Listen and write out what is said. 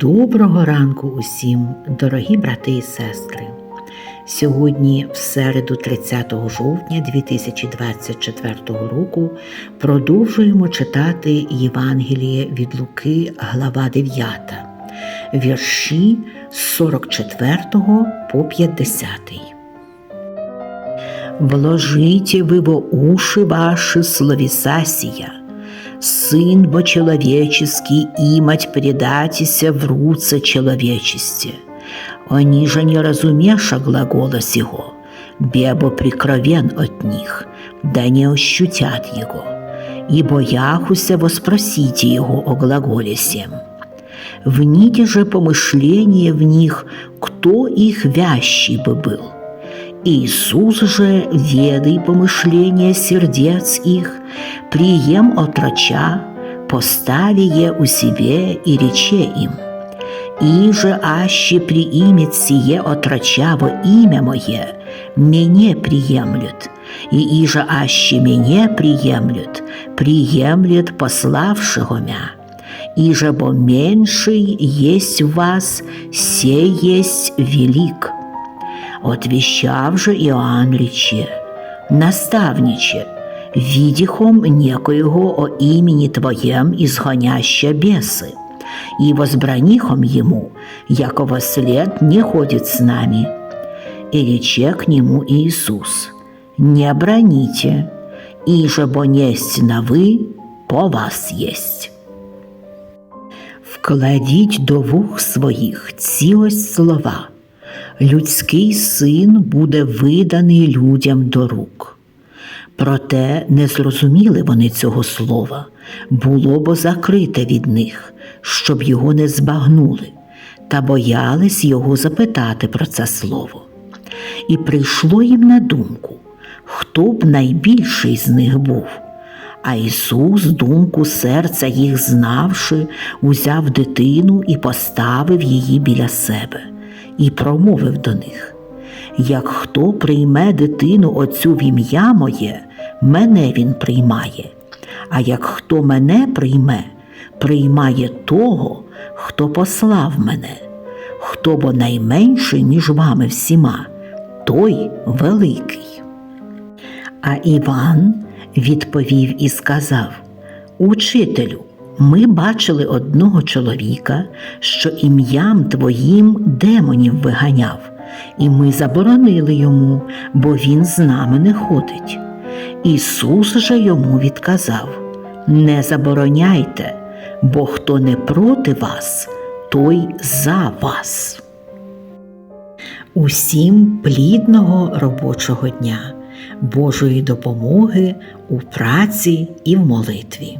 Доброго ранку усім, дорогі брати і сестри. Сьогодні, в середу, 30 жовтня 2024 року, продовжуємо читати Євангеліє від Луки, глава 9, вірші з 44 по 50. Вложите вы во уши ваши словеса сия, Сын бо человеческий имать предатися в руце человечесте. Они же не разумеша глагола сего, бебо прикровен от них, да не ощутят его, и бояхуся воспросите его о глаголе сем. Вните же помышление в них, кто их вящий бы был. Иисус же, ведай помышления сердец их, прием отроча, постави е у себе и рече им. И же аще приимет сие отроча во имя мое, мене приемлют, и иже аще мене приемлют, приемлет пославшего мя. И же бо меньший есть в вас, сей есть велик. Отвещав же Иоанн рече, наставниче, видихом некоего о имени Твоем изгоняща бесы, и возбранихом ему, якого след не ходит с нами. И рече к нему Иисус, не броните, и же бо несть на вы, по вас есть. Вкладіть до вух своїх ці ось слова. Людський син буде виданий людям до рук. Проте не зрозуміли вони цього слова, було бо закрите від них, щоб його не збагнули, та боялись його запитати про це слово. І прийшло їм на думку, хто б найбільший з них був. А Ісус, думку серця їх знавши, узяв дитину і поставив її біля себе, і промовив до них: Як хто прийме дитину оцю в ім'я моє, мене він приймає, а як хто мене прийме, приймає того, хто послав мене, хто бо найменший між вами всіма, той великий. А Іван відповів і сказав: Учителю, ми бачили одного чоловіка, що ім'ям твоїм демонів виганяв, і ми заборонили йому, бо він з нами не ходить. Ісус же йому відказав: Не забороняйте, бо хто не проти вас, той за вас. Усім плідного робочого дня, Божої допомоги у праці і в молитві.